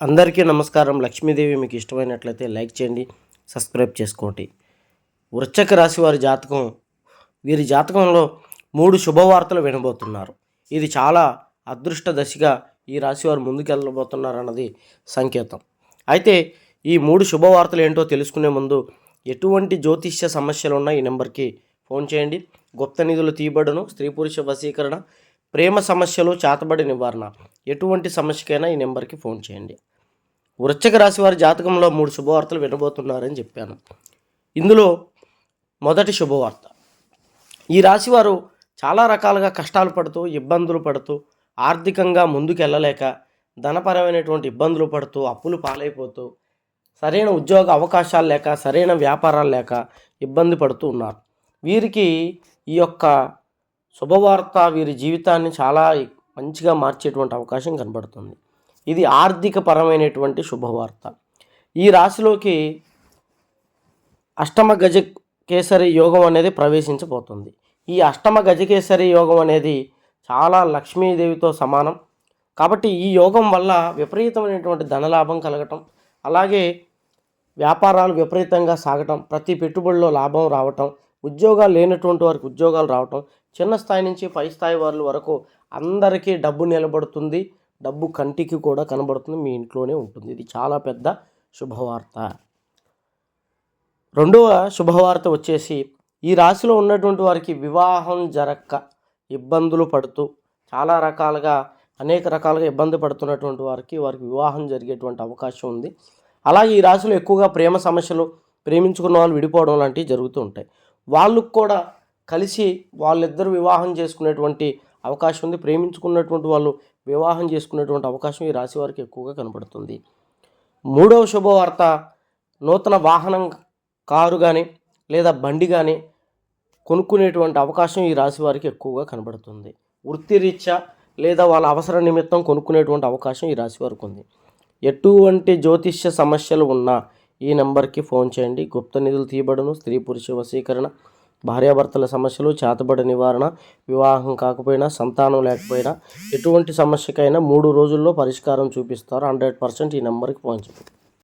అందరికీ నమస్కారం. లక్ష్మీదేవి మీకు ఇష్టమైనట్లయితే లైక్ చేయండి సబ్స్క్రైబ్ చేసుకోండి. వృశ్చిక రాశి వారి జాతకం వీరి జాతకంలో మూడు శుభవార్తలు వినబోతున్నారు. ఇది చాలా అదృష్ట దశగా ఈ రాశి వారు ముందుకెళ్ళబోతున్నారు అన్నది సంకేతం. అయితే ఈ మూడు శుభవార్తలు ఏంటో తెలుసుకునే ముందు ఎటువంటి జ్యోతిష్య సమస్యలు ఉన్నా ఈ నెంబర్కి ఫోన్ చేయండి. గుప్త నిధులు తీయబడును స్త్రీ పురుష వశీకరణ ప్రేమ సమస్యలు చేతబడి నివారణ ఎటువంటి సమస్యకైనా ఈ నెంబర్కి ఫోన్ చేయండి. వృశ్చిక రాశి వారి జాతకంలో మూడు శుభవార్తలు వినబోతున్నారని చెప్పాను. ఇందులో మొదటి శుభవార్త. ఈ రాశివారు చాలా రకాలుగా కష్టాలు పడుతూ ఇబ్బందులు పడుతూ ఆర్థికంగా ముందుకెళ్ళలేక ధనపరమైనటువంటి ఇబ్బందులు పడుతూ అప్పులు పాలైపోతూ సరైన ఉద్యోగ అవకాశాలు లేక సరైన వ్యాపారాలు లేక ఇబ్బంది పడుతూ ఉన్నారు. వీరికి ఈ యొక్క శుభవార్త వీరి జీవితాన్ని చాలా మంచిగా మార్చేటువంటి అవకాశం కనబడుతుంది. ఇది ఆర్థిక పరమైనటువంటి శుభవార్త. ఈ రాశిలోకి అష్టమ గజ కేసరి యోగం అనేది ప్రవేశించబోతుంది. ఈ అష్టమ గజకేసరి యోగం అనేది చాలా లక్ష్మీదేవితో సమానం. కాబట్టి ఈ యోగం వల్ల విపరీతమైనటువంటి ధనలాభం కలగటం అలాగే వ్యాపారాలు విపరీతంగా సాగటం ప్రతి పెట్టుబడిలో లాభం రావటం ఉద్యోగాలు లేనటువంటి వారికి ఉద్యోగాలు రావటం చిన్న స్థాయి నుంచి పై స్థాయి వారి వరకు అందరికీ డబ్బు నిలబడుతుంది. డబ్బు కంటికి కూడా కనబడుతుంది మీ ఇంట్లోనే ఉంటుంది. ఇది చాలా పెద్ద శుభవార్త. రెండవ శుభవార్త వచ్చేసి ఈ రాశిలో ఉన్నటువంటి వారికి వివాహం జరక్క ఇబ్బందులు పడుతూ చాలా రకాలుగా అనేక రకాలుగా ఇబ్బంది పడుతున్నటువంటి వారికి వారికి వివాహం జరిగేటువంటి అవకాశం ఉంది. అలాగే ఈ రాశిలో ఎక్కువగా ప్రేమ సమస్యలు ప్రేమించుకున్న వాళ్ళు విడిపోవడం లాంటివి జరుగుతూ ఉంటాయి. వాళ్ళకు కూడా కలిసి వాళ్ళిద్దరు వివాహం చేసుకునేటువంటి అవకాశం ఉంది. ప్రేమించుకున్నటువంటి వాళ్ళు వివాహం చేసుకునేటువంటి అవకాశం ఈ రాశి వారికి ఎక్కువగా కనబడుతుంది. మూడవ శుభవార్త నూతన వాహనం కారు కానీ లేదా బండి కానీ కొనుక్కునేటువంటి అవకాశం ఈ రాశి వారికి ఎక్కువగా కనబడుతుంది. వృత్తిరీత్యా లేదా వాళ్ళ అవసర నిమిత్తం కొనుక్కునేటువంటి అవకాశం ఈ రాశి వారికి ఉంది. ఎటువంటి జ్యోతిష్య సమస్యలు ఉన్నా ఈ నెంబర్కి ఫోన్ చేయండి. గుప్త నిధులు తీయబడును. స్త్రీ పురుష వశీకరణ. భార్యాభర్తల సమస్యలు చేతబడి నివారణ వివాహం కాకపోయినా సంతానం లేకపోయినా ఎటువంటి సమస్యకైనా మూడు రోజుల్లో పరిష్కారం చూపిస్తారు. హండ్రెడ్ పర్సెంట్ ఈ నెంబర్కి ఫోన్ చేయండి.